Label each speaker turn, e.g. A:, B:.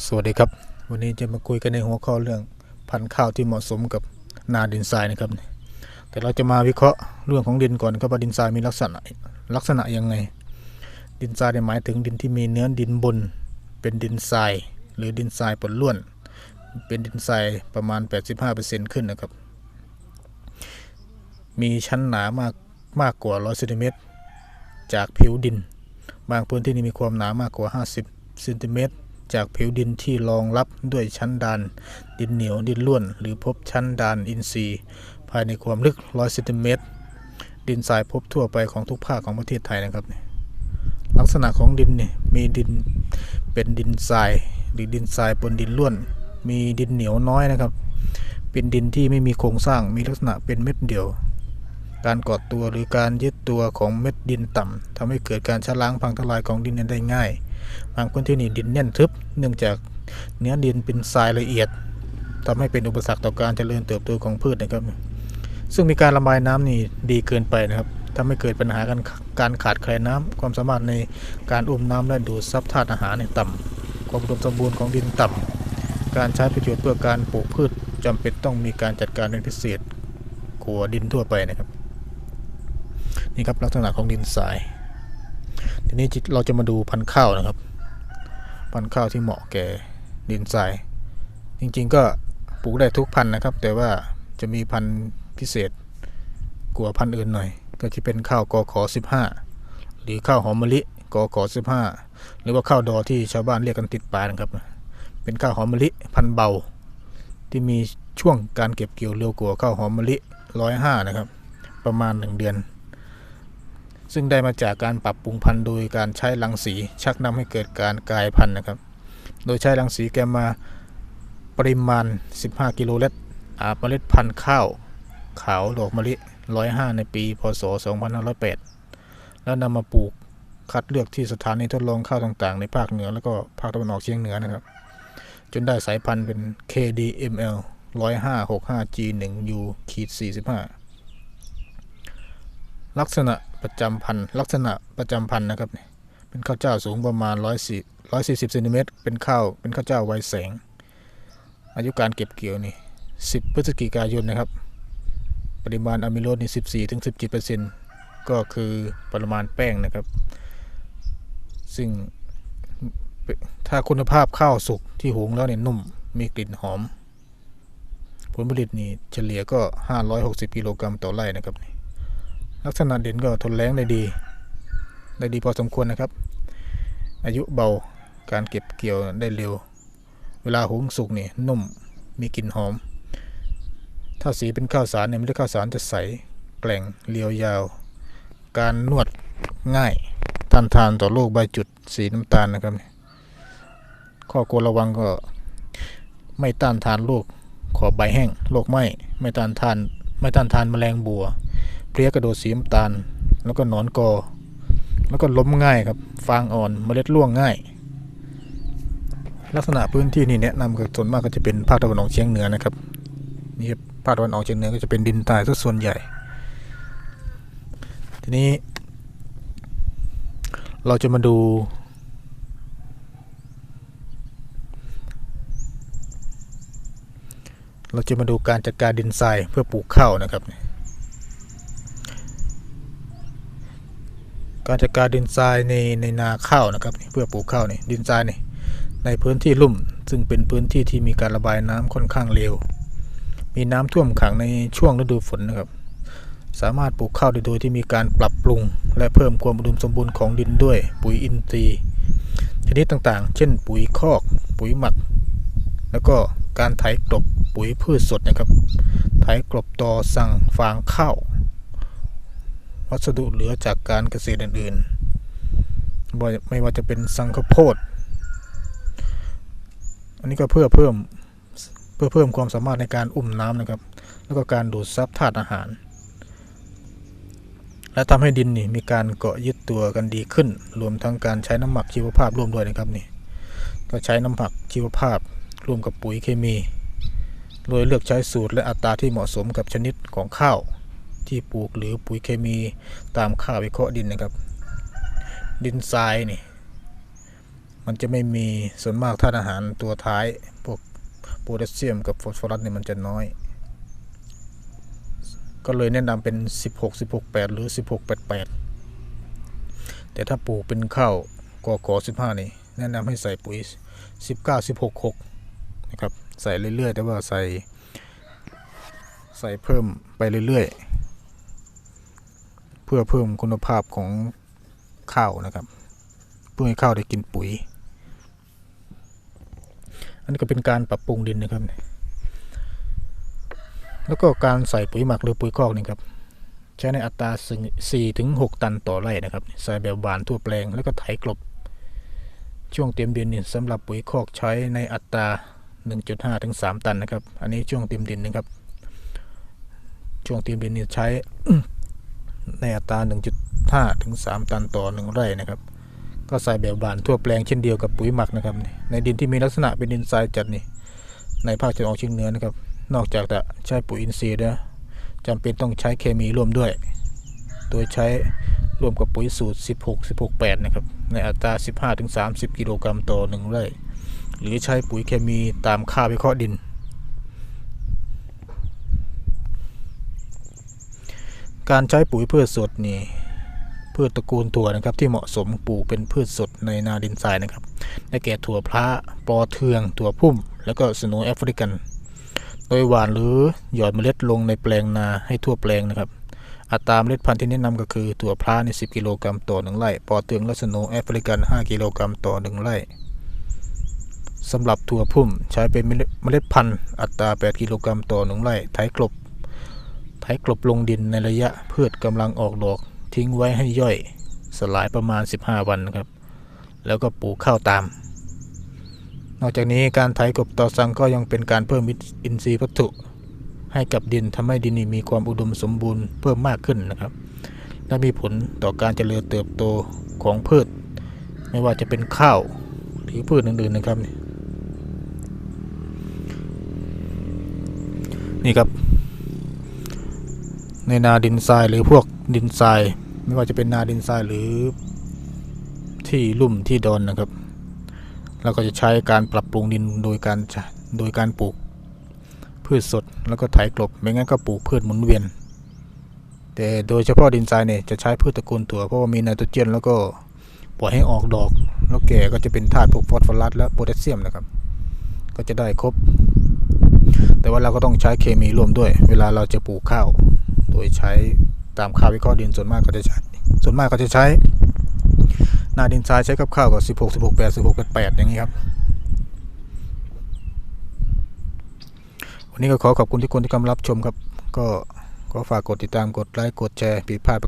A: สวัสดีครับ วันนี้จะมาคุยกันในหัวข้อเรื่องพันธุ์ข้าวที่เหมาะสมกับนาดินทรายนะครับ แต่เราจะมาวิเคราะห์เรื่องของดินก่อนครับว่าดินทรายมีลักษณะลักษณะยังไง ดินทรายหมายถึงดินที่มีเนื้อดินบน เป็นดินทราย หรือดินทรายปนล้วน เป็นดินทรายประมาณ 85%ขึ้นนะครับ มีชั้นหนามากมากกว่า 100เซนติเมตรจากผิวดิน บางพื้นที่นี่มีความหนามากกว่า 50เซนติเมตร จากผิวดินที่รองรับด้วยชั้นดาน ดินเหนียวดินล้วน หรือพบชั้นดานอินทรีย์ ภายในความลึก 100เซนติเมตรดินทรายพบทั่วไปของทุกภาคของประเทศไทยนะครับ ลักษณะของดินนี่มีดินเป็นดินทรายหรือดินทรายปนดินล้วน มีดินเหนียวน้อยนะครับ เป็นดินที่ไม่มีโครงสร้างมีลักษณะเป็นเม็ดเดียว การกอดตัวหรือการยึดตัวของเม็ดดินต่ำทำให้เกิดการชะล้างพังทลายของดินนั้นได้ง่าย บางพื้นที่นี่ดินแน่นทึบ เนื่องจากเนื้อดินเป็นทรายละเอียดทำให้เป็นอุปสรรคต่อการเจริญเติบโตของพืชนะครับ ซึ่งมีการระบายน้ำนี่ดีเกินไปนะครับทำให้เกิดปัญหาการการขาดแคลนน้ำความสามารถในการอุ้มน้ำและดูดซับธาตุอาหารในต่ำความอุดมสมบูรณ์ของดินต่ำการใช้ประโยชน์เพื่อการปลูกพืชจำเป็นต้องมีการจัดการเป็นพิเศษกว่าดินทั่วไปนะครับ นี่ครับลักษณะของดินทราย ทีนี้เราจะมาดูพันธุ์ข้าวนะครับ พันธุ์ข้าวที่เหมาะแก่ดินทราย จริงๆก็ปลูกได้ทุกพันธุ์นะครับ แต่ว่าจะมีพันธุ์พิเศษกว่าพันธุ์อื่นหน่อย ก็จะเป็นข้าวกอขอ15 หรือข้าวหอมมะลิกอขอ15 หรือว่าข้าวดอที่ชาวบ้านเรียกกันติดปากนะครับ เป็นข้าวหอมมะลิพันธุ์เบา ที่มีช่วงการเก็บเกี่ยวเร็วกว่าข้าวหอมมะลิ105นะครับ ประมาณ 1 เดือน ซึ่งได้มาจากการปรับปรุงพันธุ์โดยการใช้รังสีชักนำให้เกิดการกลายพันธุ์นะครับ โดยใช้รังสีแกมมาปริมาณ 15 กิโลลิตรอาบเมล็ดพันธุ์ข้าวขาวดอกมะลิ 105 ในปีพศ 2508 แล้วนำมาปลูกคัดเลือกที่สถานีทดลองข้าวต่างๆ ในภาคเหนือแล้วก็ภาคตะวันออกเฉียงเหนือนะครับ จนได้สายพันธุ์เป็น KDML 10565G1U ขีด45 ลักษณะ ประจำพันธุ์ลักษณะประจำพันธุ์นะครับเนี่ยเป็นข้าวเจ้าสูงประมาณ104 140เซนติเมตรเป็นข้าวเป็นข้าวเจ้าไวแสง อายุการเก็บเกี่ยวนี่10พฤศจิกายนนะครับ ปริมาณอะมิโลสนี่14ถึง17เปอร์เซ็นต์ก็คือปริมาณแป้งนะครับ ซึ่งถ้าคุณภาพข้าวสุกที่หุงแล้วเนี่ยนุ่มมีกลิ่นหอม ผลผลิตนี่เฉลี่ยก็ 560 กิโลกรัมต่อไร่นะครับ ลักษณะเด่นก็ทนแรงได้ดี ได้ดีพอสมควรนะครับ อายุเบาการเก็บเกี่ยวได้เร็ว เวลาหุงสุกนี่นุ่มมีกลิ่นหอม ถ้าสีเป็นข้าวสารเนี่ยไม่ได้ข้าวสารจะใสแกล่งเรียวยาว การนวดง่ายทานทานต่อโรคใบจุดสีน้ำตาลนะครับข้อควรระวังก็ไม่ต้านทานโรคขอใบแห้งโรคไหม้ไม่ต้านทาน ไม่ต้านทานแมลงบัว เพลี้ยกระโดดสีน้ำตาล แล้วก็หนอนกอ แล้วก็ล้มง่ายครับ ฟางอ่อนเมล็ดร่วงง่าย ลักษณะพื้นที่นี่แนะนำก็ส่วนมากก็จะเป็นภาคตะวันออกเฉียงเหนือนะครับนี่ครับภาคตะวันออกเฉียงเหนือก็จะเป็นดินทรายซะส่วนใหญ่ ทีนี้ เราจะมาดูเราจะมาดูการจัดการดินทรายเพื่อปลูกข้าวนะครับ การจัดการดินทรายในในนาข้าวนะครับเพื่อปลูกข้าวนี่ดินทรายนี่ในพื้นที่ลุ่ม ซึ่งเป็นพื้นที่ที่มีการระบายน้ำค่อนข้างเร็ว มีน้ำท่วมขังในช่วงฤดูฝนนะครับ สามารถปลูกข้าวได้โดยที่มีการปรับปรุง และเพิ่มความอุดมสมบูรณ์ของดินด้วย ปุ๋ยอินทรีย์ชนิดต่างๆ เช่น ปุ๋ยคอก ปุ๋ยหมัก แล้วก็การไถกลบปุ๋ยพืชสดนะครับ ไถกลบตอสั่งฟางข้าว วัสดุเหลือจากการเกษตรอื่นๆ ไม่ว่าจะเป็นสังข้าวโพด อันนี้ก็เพื่อเพิ่มเพื่อเพิ่มความสามารถในการอุ้มน้ำนะครับ แล้วก็การดูดซับธาตุอาหาร และทำให้ดินนี่มีการเกาะยึดตัวกันดีขึ้น รวมทั้งการใช้น้ำหมักชีวภาพร่วมด้วยนะครับนี่ ก็ใช้น้ำหมักชีวภาพร่วมกับปุ๋ยเคมี โดยเลือกใช้สูตรและอัตราที่เหมาะสมกับชนิดของข้าว ที่ปลูกหรือปุ๋ยเคมีตามค่าวิเคราะห์ดินนะครับ ดินทรายนี่ มันจะไม่มีส่วนมากธาตุอาหารตัวท้ายพวกโพแทสเซียมกับฟอสฟอรัสเนี่ยมันจะน้อย ก็เลยแนะนำเป็น 16 16 8 หรือ 16 8 8 แต่ถ้าปลูกเป็นข้าวกอกอ15 นี่ แนะนำให้ใส่ปุ๋ย 19 16 6 นะครับ ใส่เรื่อยๆ แต่ว่าใส่ ใส่เพิ่มไปเรื่อยๆ พื่อเพิ่มคุณภาพของข้าวนะครับ เพื่อให้ข้าวได้กินปุ๋ย อันนี้ก็เป็นการปรับปรุงดินนะครับ แล้วก็การใส่ปุ๋ยหมักหรือปุ๋ยคอกนี่ครับใช้ในอัตรา4ถึง6ตันต่อไร่นะครับ ใส่แบบหวานทั่วแปลงแล้วก็ไถกลบ ช่วงเตรียมดินนี่สำหรับปุ๋ยคอกใช้ในอัตรา 1.5ถึง3ตันนะครับ อันนี้ช่วงเตรียมดินนะครับ ช่วงเตรียมดินนี่ใช้ ในอัตรา 1.5 ถึง 3 ตันต่อหนึ่งไร่นะครับ ก็ใส่แบบหวานทั่วแปลงเช่นเดียวกับปุ๋ยหมักนะครับ ในดินที่มีลักษณะเป็นดินทรายจัดนี่ในภาคตะวันออกเฉียงเหนือนะครับ นอกจากจะใช้ปุ๋ยอินทรีย์แล้วจำเป็นต้องใช้เคมีร่วมด้วย โดยใช้ร่วมกับปุ๋ยสูตร 16 16 8 นะครับ ในอัตรา 15 ถึง 30 กิโลกรัมต่อหนึ่งไร่ หรือใช้ปุ๋ยเคมีตามค่าวิเคราะห์ดิน การใช้ปุ๋ยพืชสดนี่พืชตระกูลถั่วนะครับที่เหมาะสมปลูกเป็นพืชสดในนาดินทรายนะครับได้แก่ถั่วพระปอเทือง ถั่วพุ่ม แล้วก็สโนว์แอฟริกัน โดยหว่านหรือหยอดเมล็ดลงในแปลงนาให้ทั่วแปลงนะครับ อัตราเมล็ดพันธุ์ที่แนะนำก็คือถั่วพระใน10 กิโลกรัมต่อ1ไร่ปอเทืองและสโนว์แอฟริกัน 5 กิโลกรัมต่อ1ไร่สำหรับถั่วพุ่มใช้เป็นเมล็ดพันธุ์อัตรา 8 กิโลกรัมต่อ1ไร่ไถกลบ ไถกลบลงดินในระยะพืชกำลังออกดอก ทิ้งไว้ให้ย่อย สลายประมาณ 15 วันครับ แล้วก็ปลูกข้าวตาม นอกจากนี้การไถกลบต่อสังก็ยังเป็นการเพิ่มอินทรีย์วัตถุ ให้กับดินทำให้ดินนี่มีความอุดมสมบูรณ์เพิ่มมากขึ้นนะครับและมีผลต่อการเจริญเติบโตของพืช ไม่ว่าจะเป็นข้าวหรือพืชอื่นๆนะครับนี่ครับ ในนาดินทรายหรือพวกดินทราย ไม่ว่าจะเป็นนาดินทรายหรือที่ลุ่มที่ดอนนะครับเราก็จะใช้การปรับปรุงดินโดยการโดยการปลูกพืชสดแล้วก็ไถกลบไม่งั้นก็ปลูกพืชหมุนเวียน แต่โดยเฉพาะดินทรายเนี่ยจะใช้พืชตระกูลถั่วเพราะว่ามีไนโตรเจนแล้วก็ปล่อยให้ออกดอก แล้วแก่ก็จะเป็นธาตุพวกฟอสฟอรัสและโพแทสเซียมนะครับ ก็จะได้ครบ แต่ว่าเราก็ต้องใช้เคมีร่วมด้วย เวลาเราจะปลูกข้าว โดยใช้ตามค่าวิเคราะห์ดินส่วนมากก็จะใช้ ส่วนมากก็จะใช้นาดินทรายใช้กับข้าวก็สิบหกสิบหกแปดสิบหกแปดอย่างนี้ครับ วันนี้ก็ขอขอบคุณทุกคนที่กำลังรับชมครับ ก็ขอฝากกดติดตามกดไลค์กดแชร์ผิดพลาด